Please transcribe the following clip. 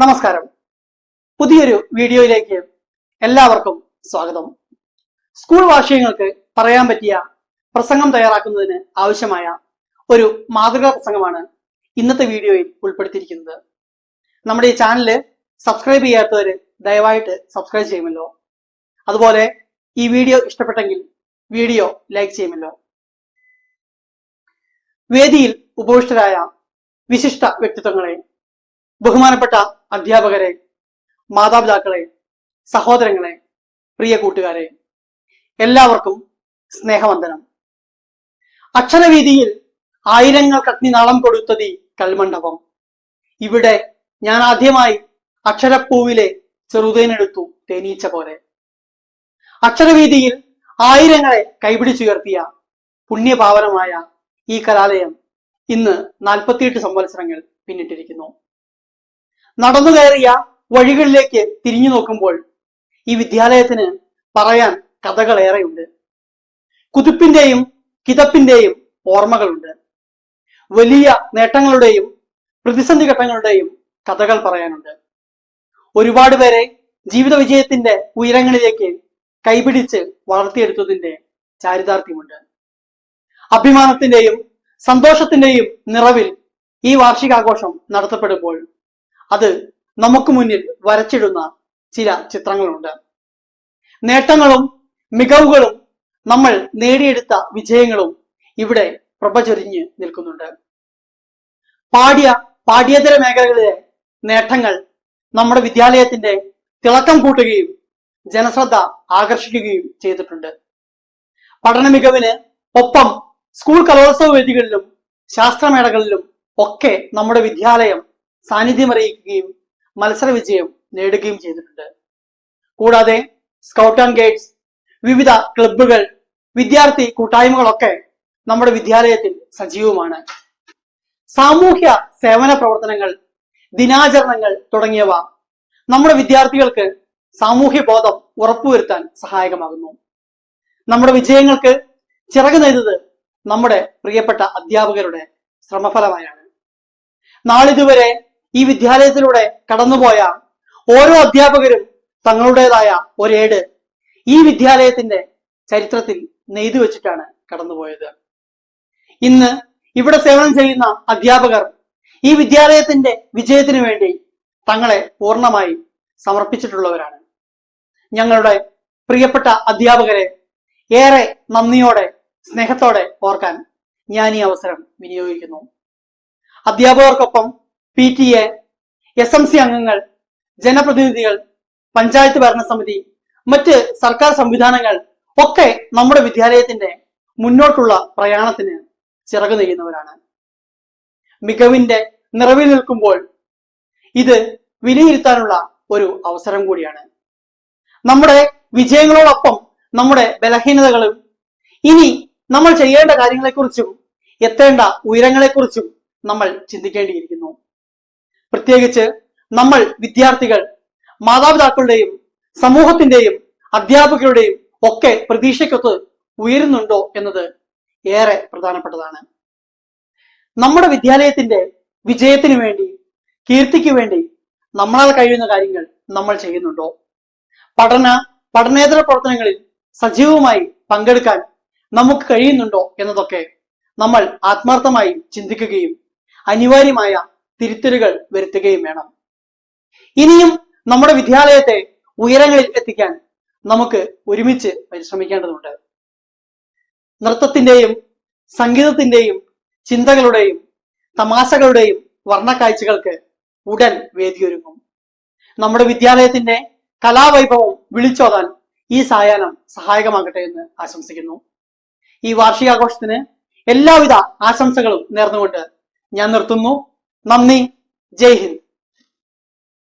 നമസ്കാരം. പുതിയൊരു വീഡിയോയിലേക്ക് എല്ലാവർക്കും സ്വാഗതം. സ്കൂൾ വാർഷികങ്ങൾക്ക് പറയാൻ പറ്റിയ പ്രസംഗം തയ്യാറാക്കുന്നതിന് ആവശ്യമായ ഒരു മാതൃകാ പ്രസംഗമാണ് ഇന്നത്തെ വീഡിയോയിൽ ഉൾപ്പെടുത്തിയിരിക്കുന്നത്. നമ്മുടെ ഈ ചാനൽ സബ്സ്ക്രൈബ് ചെയ്യാത്തവർ ദയവായിട്ട് സബ്സ്ക്രൈബ് ചെയ്യുമല്ലോ. അതുപോലെ ഈ വീഡിയോ ഇഷ്ടപ്പെട്ടെങ്കിൽ വീഡിയോ ലൈക്ക് ചെയ്യുമല്ലോ. വേദിയിൽ ഉപവിഷ്ടരായ വിശിഷ്ട വ്യക്തിത്വങ്ങളെ ബഹുമാനപ്പെട്ട അധ്യാപകരെ മാതാപിതാക്കളെ സഹോദരങ്ങളെ പ്രിയ കൂട്ടുകാരെ എല്ലാവർക്കും സ്നേഹവന്ദനം. അക്ഷരവീതിയിൽ ആയിരങ്ങൾക്ക് അഗ്നിനാളം കൊടുത്തതി കൽമണ്ഡപം. ഇവിടെ ഞാൻ ആദ്യമായി അക്ഷരപ്പൂവിലെ ചെറുതേനെടുത്തു തേനീച്ച പോലെ. അക്ഷരവീതിയിൽ ആയിരങ്ങളെ കൈപിടിച്ചുയർത്തിയ പുണ്യപാവനമായ ഈ കലാലയം ഇന്ന് നാൽപ്പത്തിയെട്ട് സംവത്സരങ്ങൾ പിന്നിട്ടിരിക്കുന്നു. നടന്നു കയറിയ വഴികളിലേക്ക് തിരിഞ്ഞു നോക്കുമ്പോൾ ഈ വിദ്യാലയത്തിന് പറയാൻ കഥകളേറെയുണ്ട്. കുതിപ്പിന്റെയും കിതപ്പിന്റെയും ഓർമ്മകളുണ്ട്. വലിയ നേട്ടങ്ങളുടെയും പ്രതിസന്ധി ഘട്ടങ്ങളുടെയും കഥകൾ പറയാനുണ്ട്. ഒരുപാട് പേരെ ജീവിത വിജയത്തിന്റെ ഉയരങ്ങളിലേക്ക് കൈപിടിച്ച് വളർത്തിയെടുത്തതിന്റെ ചാരിതാർത്ഥ്യമുണ്ട്. അഭിമാനത്തിന്റെയും സന്തോഷത്തിന്റെയും നിറവിൽ ഈ വാർഷികാഘോഷം നടത്തപ്പെടുമ്പോൾ അത് നമുക്ക് മുന്നിൽ വരച്ചിടുന്ന ചില ചിത്രങ്ങളുണ്ട്. നേട്ടങ്ങളും മികവുകളും നമ്മൾ നേടിയെടുത്ത വിജയങ്ങളും ഇവിടെ പ്രഭചൊരിഞ്ഞ് നിൽക്കുന്നുണ്ട്. പാഠ്യ പാഠ്യേതര മേഖലകളിലെ നേട്ടങ്ങൾ നമ്മുടെ വിദ്യാലയത്തിന്റെ തിളക്കം കൂട്ടുകയും ജനശ്രദ്ധ ആകർഷിക്കുകയും ചെയ്തിട്ടുണ്ട്. പഠന മികവിന് ഒപ്പം സ്കൂൾ കലോത്സവ വേദികളിലും ശാസ്ത്രമേളകളിലും ഒക്കെ നമ്മുടെ വിദ്യാലയം സാന്നിധ്യം അറിയിക്കുകയും മത്സര വിജയം നേടുകയും ചെയ്തിട്ടുണ്ട്. കൂടാതെ സ്കൗട്ട് ആൻഡ് ഗൈഡ്സ് വിവിധ ക്ലബുകൾ വിദ്യാർത്ഥി കൂട്ടായ്മകളൊക്കെ നമ്മുടെ വിദ്യാലയത്തിൽ സജീവമാണ്. സാമൂഹ്യ സേവന പ്രവർത്തനങ്ങൾ ദിനാചരണങ്ങൾ തുടങ്ങിയവ നമ്മുടെ വിദ്യാർത്ഥികൾക്ക് സാമൂഹ്യ ബോധം ഉറപ്പുവരുത്താൻ സഹായകമാകുന്നു. നമ്മുടെ വിജയങ്ങൾക്ക് ചിറകു നെയ്തത് നമ്മുടെ പ്രിയപ്പെട്ട അധ്യാപകരുടെ ശ്രമഫലമായാണ്. നാളിതുവരെ ഈ വിദ്യാലയത്തിലൂടെ കടന്നുപോയ ഓരോ അധ്യാപകരും തങ്ങളുടേതായ ഒരേട് ഈ വിദ്യാലയത്തിന്റെ ചരിത്രത്തിൽ നെയ്തു വെച്ചിട്ടാണ് കടന്നുപോയത്. ഇന്ന് ഇവിടെ സേവനം ചെയ്യുന്ന അധ്യാപകർ ഈ വിദ്യാലയത്തിന്റെ വിജയത്തിനു വേണ്ടി തങ്ങളെ പൂർണമായി സമർപ്പിച്ചിട്ടുള്ളവരാണ്. ഞങ്ങളുടെ പ്രിയപ്പെട്ട അധ്യാപകരെ ഏറെ നന്ദിയോടെ സ്നേഹത്തോടെ ഓർക്കാൻ ഞാൻ ഈ അവസരം വിനിയോഗിക്കുന്നു. അധ്യാപകർക്കൊപ്പം P T A S M C അംഗങ്ങൾ ജനപ്രതിനിധികൾ പഞ്ചായത്ത് ഭരണസമിതി മറ്റ് സർക്കാർ സംവിധാനങ്ങൾ ഒക്കെ നമ്മുടെ വിദ്യാലയത്തിന്റെ മുന്നോട്ടുള്ള പ്രയാണത്തിന് ചിറക് നെയ്യുന്നവരാണ് മികവിന്റെ നിറവിൽ നിൽക്കുമ്പോൾ ഇത് വിലയിരുത്താനുള്ള ഒരു അവസരം കൂടിയാണ്. നമ്മുടെ വിജയങ്ങളോടൊപ്പം നമ്മുടെ ബലഹീനതകളും ഇനി നമ്മൾ ചെയ്യേണ്ട കാര്യങ്ങളെക്കുറിച്ചും എത്തേണ്ട ഉയരങ്ങളെക്കുറിച്ചും നമ്മൾ ചിന്തിക്കേണ്ടിയിരിക്കുന്നു. പ്രത്യേകിച്ച് നമ്മൾ വിദ്യാർത്ഥികൾ മാതാപിതാക്കളുടെയും സമൂഹത്തിന്റെയും അധ്യാപകരുടെയും ഒക്കെ പ്രതീക്ഷയ്ക്കൊത്ത് ഉയരുന്നുണ്ടോ എന്നത് ഏറെ പ്രധാനപ്പെട്ടതാണ്. നമ്മുടെ വിദ്യാലയത്തിന്റെ വിജയത്തിന് വേണ്ടി കീർത്തിക്ക് വേണ്ടി നമ്മളാൽ കഴിയുന്ന കാര്യങ്ങൾ നമ്മൾ ചെയ്യുന്നുണ്ടോ? പഠന പഠനേതര പ്രവർത്തനങ്ങളിൽ സജീവമായി പങ്കെടുക്കാൻ നമുക്ക് കഴിയുന്നുണ്ടോ എന്നതൊക്കെ നമ്മൾ ആത്മാർത്ഥമായി ചിന്തിക്കുകയും അനിവാര്യമായ തിരുത്തലുകൾ വരുത്തുകയും വേണം. ഇനിയും നമ്മുടെ വിദ്യാലയത്തെ ഉയരങ്ങളിൽ എത്തിക്കാൻ നമുക്ക് ഒരുമിച്ച് പരിശ്രമിക്കേണ്ടതുണ്ട്. നൃത്തത്തിന്റെയും സംഗീതത്തിന്റെയും ചിന്തകളുടെയും തമാശകളുടെയും വർണക്കാഴ്ചകൾക്ക് ഉടൻ വേദിയൊരുങ്ങും നമ്മുടെ വിദ്യാലയത്തിന്റെ കലാവൈഭവം വിളിച്ചോതാൻ ഈ സായാഹ്നം സഹായകമാകട്ടെ എന്ന് ആശംസിക്കുന്നു. ഈ വാർഷികാഘോഷത്തിന് എല്ലാവിധ ആശംസകളും നേർന്നുകൊണ്ട് ഞാൻ നിർത്തുന്നു. നന്ദി. ജയ് ഹിന്ദ്.